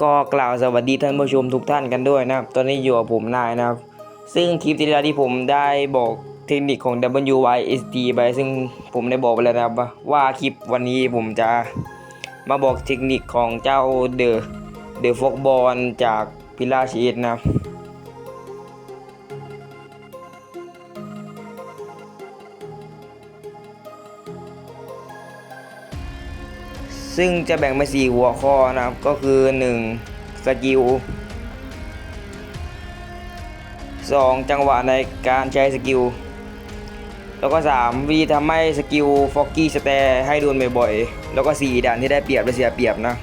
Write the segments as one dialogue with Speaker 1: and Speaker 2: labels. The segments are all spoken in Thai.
Speaker 1: ก็กล่าวสวัสดีท่านผู้ชมทุกท่านกันด้วยนะครับ ตอนนี้อยู่กับผมนายนะครับ ซึ่งคลิปที่แล้วที่ผมได้บอกเทคนิคของ WYST ไป ซึ่งผมได้บอกไปแล้วนะครับว่าว่าคลิปวันนี้ผมจะมาบอกเทคนิคของเจ้าเดอะเดอะฟอกบอลจากพิลาชีสนะครับ ซึ่งจะแบ่งเป็นสี่หัวข้อนะครับ ก็คือ 1. สกิล 2. จังหวะในการใช้สกิล แล้วก็ 3. วิธีทำให้สกิลฟอกกี้สแตร์ให้โดนบ่อยๆ แล้วก็ 4. ด่านที่ได้เปรียบและเสียเปรียบนะ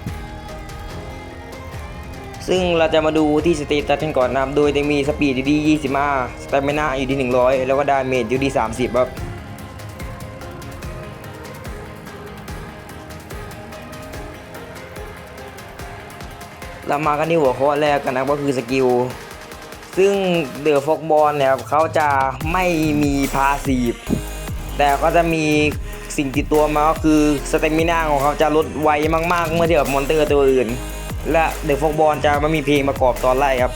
Speaker 1: ซึ่งเราจะมาดูที่สเตตัสกันก่อนนะครับ โดยจะมีสปีดอยู่ที่ 25 สเตมินาอยู่ที่ 100 แล้วก็ดาเมจอยู่ที่ 30 ครับ เรามากันที่หัวข้อแรกกันนะก็คือสกิล ซึ่งเดอะฟอกบอลเนี่ยครับเขาจะไม่มีพาสีฟแต่ก็จะมีสิ่งติดตัวมาก็คือสเตมิน่าของเขาจะลดไวมาก ๆ เมื่อเทียบกับมอนเตอร์ตัวอื่น และเดอะฟอกบอลจะไม่มีเพลงประกอบตอนไล่ครับ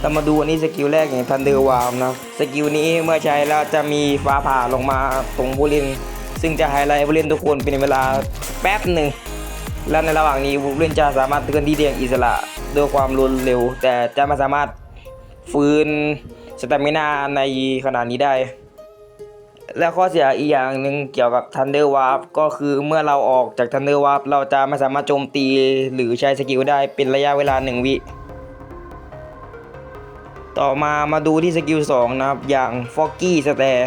Speaker 1: เรามาดูอันนี้สกิลแรกอย่างทันเดอร์วาร์มนะสกิลนี้เมื่อใช้แล้วจะมีฟ้าผ่าลงมาตรงผู้เล่นซึ่งจะไฮไลท์ผู้เล่นทุกคนเป็นเวลาแป๊บหนึ่ง และในระหว่างนี้ผู้เล่นจะสามารถเคลื่อนที่ได้อย่างอิสระด้วยความรวดเร็ว แต่จะไม่สามารถฟื้นสตามินาในขนาดนี้ได้ และข้อเสียอีกอย่างหนึ่งเกี่ยวกับ Thunder Warp ก็คือเมื่อเราออกจาก Thunder Warp เราจะไม่สามารถโจมตีหรือใช้สกิลได้เป็นระยะเวลา 1 วิต่อมามาดูที่สกิล2นะครับ อย่าง Foggy Stare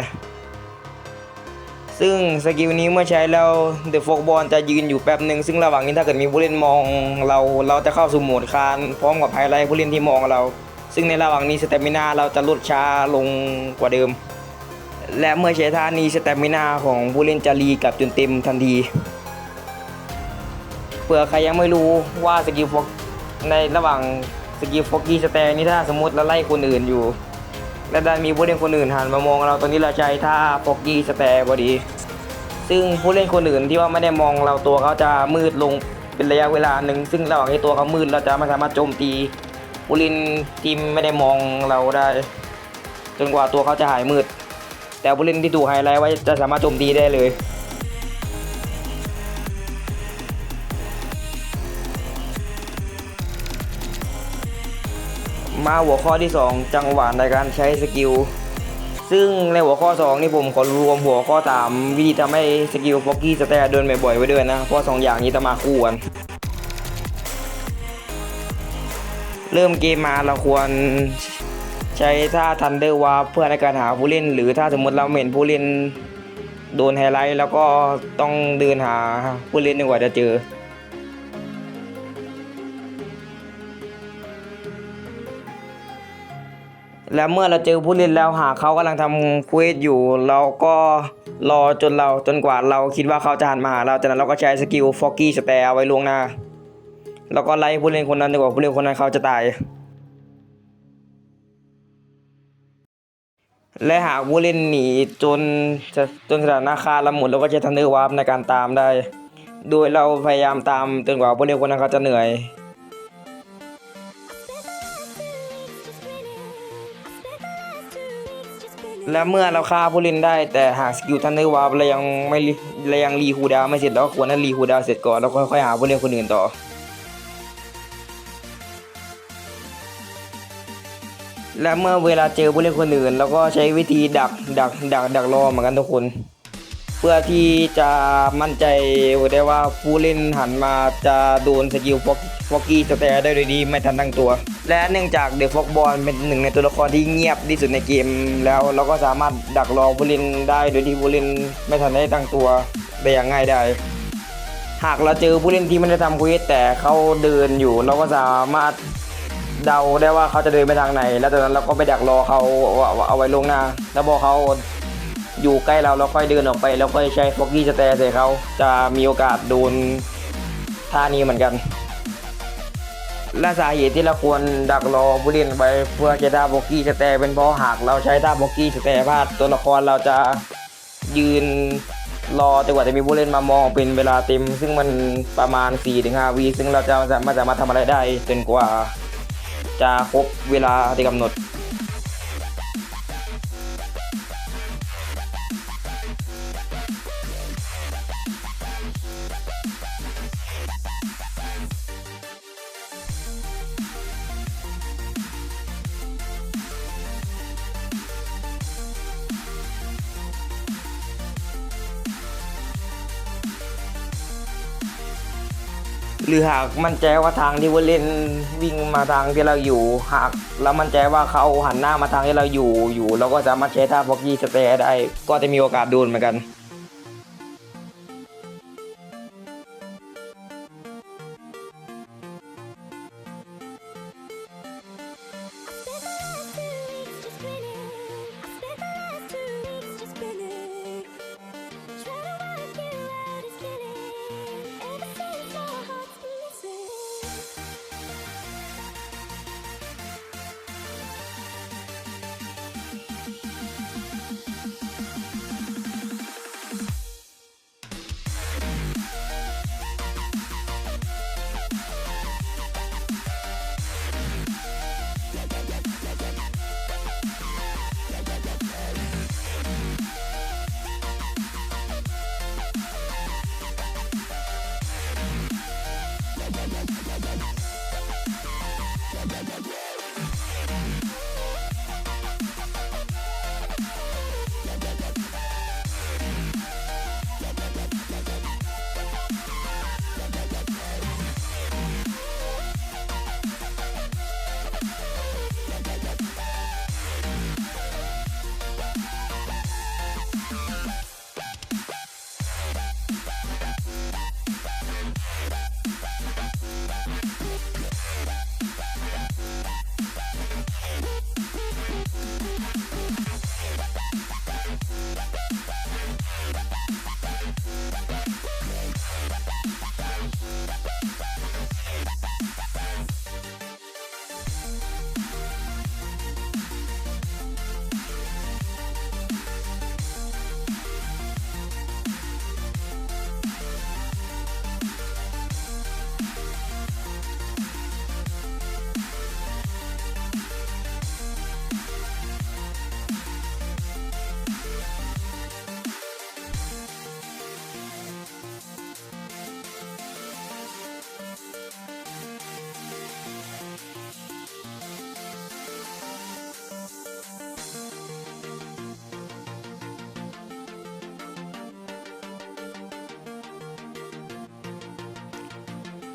Speaker 1: ซึ่งสกิลนี้เมื่อใช้แล้วเดอะโฟกบอลจะยืนอยู่แป๊บหนึ่งซึ่งระหว่างนี้ถ้าเกิดมีผู้เล่นมองเราเราจะเข้าสู่โหมดคานพร้อมกับไฮไลท์ผู้เล่นที่มองเรา ซึ่งในระหว่างนี้สเตมินาเราจะลดช้าลงกว่าเดิม และเมื่อใช้ท่านี้สเตมินาของผู้เล่นจะรีกลับจนเต็มทันทีเผื่อใครยังไม่รู้ว่าสกิลฟอกในระหว่างสกิลฟอกกี้สแตนนี่ถ้าสมมติเราไล่คนอื่นอยู่ และดันมีผู้เล่นคนอื่นหันมามองเราตอนนี้เราใช้ท่าฟอกกี้สแตร์พอดี ซึ่งผู้เล่นคนอื่นที่ว่าไม่ได้มองเราตัวเขาจะมืดลงเป็นระยะเวลาหนึ่งซึ่งระหว่างที่ตัวเขามืดเราจะไม่สามารถโจมตีผู้เล่นทีมไม่ได้มองเราได้ จนกว่าตัวเขาจะหายมืด แต่ผู้เล่นที่ถูกไฮไลท์ไว้จะสามารถโจมตีได้เลย มาหัวข้อที่ 2 จังหวะในการใช้สกิล ซึ่งในหัวข้อ 2 นี่ผมขอรวมหัวข้อ 3 วิธีทำให้สกิลฟอกกี้สแตร์เดินบ่อยๆไว้ด้วยนะ เพราะสองอย่างนี้จะมาคู่กัน เริ่มเกมมาเราควรใช้ท่าทันเดอร์วาเพื่อในการหาผู้เล่น หรือถ้าสมมติเราเห็นผู้เล่นโดนไฮไลท์แล้วก็ต้องเดินหาผู้เล่นจนกว่าจะเจอ และเมื่อเราเจอผู้เล่นแล้วหากเขากำลังทำเควสอยู่ เราก็รอจนเราจนกว่าเราคิดว่าเขาจะหันมาหาเราจากนั้นเราก็ใช้สกิลฟอกกี้สแตร์ไว้ลวงหน้า แล้วก็ไล่ผู้เล่นคนนั้นจนกว่าผู้เล่นคนนั้นเขาจะตาย และหากผู้เล่นหนีจนจจนสถานะคาละหมุนเราก็ใช้ทันเดอร์วาร์ปในการตามได้ โดยเราพยายามตามจนกว่าผู้เล่นคนนั้นเขาจะเหนื่อย และเมื่อเราฆ่าผู้เล่นได้แต่หากสกิลทันเดอร์วาร์ปเรายังไม่เรายังรีคูดาวไม่เสร็จเราก็ควรให้รีคูดาวเสร็จก่อนแล้วค่อยๆหาผู้เล่นคนอื่นต่อและเมื่อเวลาเจอผู้เล่นคนอื่นเราก็ใช้วิธีดักดักดักดักรอเหมือนกันทุกคน เพื่อที่จะมั่นใจได้ว่าผู้เล่นหันมาจะโดนสกิลฟอกกี้สแตร์ได้โดยดีไม่ทันตั้งตัว และเนื่องจากเดฟอกบอลเป็นหนึ่งในตัวละครที่เงียบที่สุดในเกม แล้วเราก็สามารถดักรอผู้เล่นได้โดยที่ผู้เล่นไม่ทันได้ตั้งตัวได้อย่างง่ายได้หากเราเจอผู้เล่นที่ไม่ได้ทำควสแต่เขาเดินอยู่ เราก็สามารถเดาได้ว่าเขาจะเดินไปทางไหน แล้วจากนั้นเราก็ไปดักรอเขาเอาเอาไว้ลงหน้า แล้วพอเขาอยู่ใกล้เราเราค่อยเดินออกไป แล้วค่อยใช้ฟอกกี้สแตร์ใส่เขาจะมีโอกาสโดนท่านี้เหมือนกัน และสาเหตุที่เราควรดักรอผู้เล่นไว้เพื่อจะท่าฟอกกี้สแตร์เป็นเพราะหากเราใช้ท่าฟอกกี้สแตร์พลาดตัวละครเราจะยืนรอจนกว่าจะมีผู้เล่นมามองเป็นเวลาเต็ม ซึ่งมันประมาณ 4-5 วิซึ่งเราจะไม่สามารถทำอะไรได้จนกว่าจะครบเวลาที่กำหนด หรือหากมั่นใจว่าทางที่ผู้เล่นวิ่งมาทางที่เราอยู่ หากเรามั่นใจว่าเขาหันหน้ามาทางที่เราอยู่อยู่ เราก็สามารถใช้ท่าฟอกกี้สเตย์ได้ ก็จะมีโอกาสโดนเหมือนกัน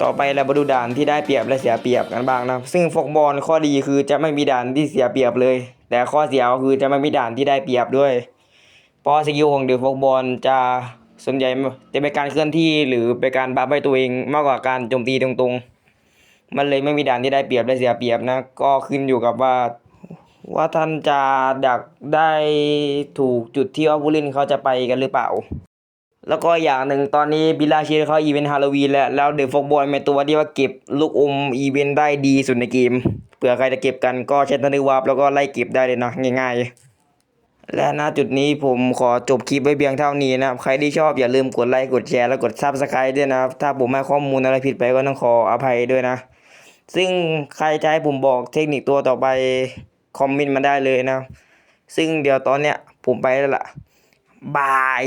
Speaker 1: ต่อไปเรามาดูด่านที่ได้เปรียบและเสียเปรียบกันบ้างนะซึ่งฟกบอลข้อดีคือจะไม่มีด่านที่เสียเปรียบเลย แต่ข้อเสียก็คือจะไม่มีด่านที่ได้เปรียบด้วยเพราะสกิลของเดือฟกบอลจะส่วนใหญ่จะเป็นการเคลื่อนที่หรือเป็นการบัฟให้ตัวเองมากกว่าการโจมตีตรงๆ มันเลยไม่มีด่านที่ได้เปรียบและเสียเปรียบนะ ก็ขึ้นอยู่กับว่า ว่าท่านจะดักได้ถูกจุดที่ว่าผู้เล่นเขาจะไปกันหรือเปล่า แล้วก็อย่างหนึ่งตอนนี้บิลลาเชนเขาอีเวนต์ฮาโลวีนแล้วแล้วเดอะฟอกบอลเป็นตัวที่ว่าเก็บลูกอมอีเวนต์ได้ดีสุดในเกมเผื่อใครจะเก็บกันก็ใช้ทันดอร์วาร์ปแล้วก็ไล่เก็บได้เลยนะง่ายๆ และณจุดนี้ผมขอจบคลิปไว้เพียงเท่านี้นะครับ ใครที่ชอบอย่าลืมกดไลค์กดแชร์แล้วกดซับสไครต์ด้วยนะครับ ถ้าผมให้ข้อมูลอะไรผิดไปก็ต้องขออภัยด้วยนะ ซึ่งใครจะให้ผมบอกเทคนิคตัวต่อไปคอมเมนต์มาได้เลยนะ ซึ่งเดี๋ยวตอนเนี้ยผมไปแล้วล่ะบาย